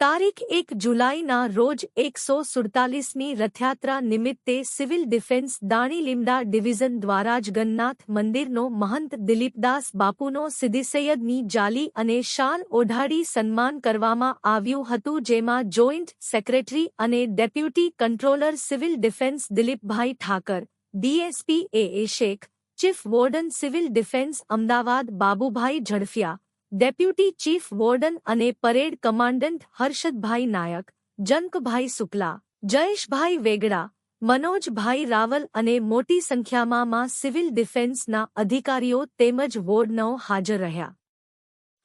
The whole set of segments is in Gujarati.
તારીખ એક જુલાઈના રોજ એકસો સુડતાલીસમી રથયાત્રા નિમિત્તે સિવિલ ડિફેન્સ દાણીલીમડા ડિવિઝન દ્વારા જગન્નાથ મંદિરનો મહંત દિલીપદાસ બાપુનો સિદ્ધિસૈયદની જાલી અને શાલ ઓઢાડી સન્માન કરવામાં આવ્યું હતું, જેમાં જોઈન્ટ સેક્રેટરી અને deputy controller civil defence Dilipbhai Thakar, DSP A Shaikh, chief warden civil defence Ahmedabad Babubhai Zadafia deputy chief warden અને પરેડ કમાન્ડન્ટ હર્ષદભાઈ નાયક જનકભાઈ શુક્લા, જયેશભાઈ વેગડા, મનોજભાઈ રાવલ અને મોટી સંખ્યામાં સિવિલ ડિફેન્સના અધિકારીઓ તેમજ વોર્ડનો હાજર રહ્યા.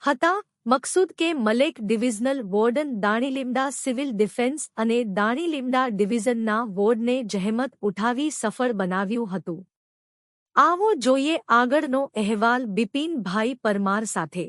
હતા, Maqsood K Malek divisional warden Danilimda civil defence અને દાણીલીમડા ડિવિઝનના વોર્ડને જહેમત ઉઠાવી સફળ બનાવ્યું હતું. આવો જોઈએ આગળનો અહેવાલ બિપિનભાઈ પરમાર સાથે.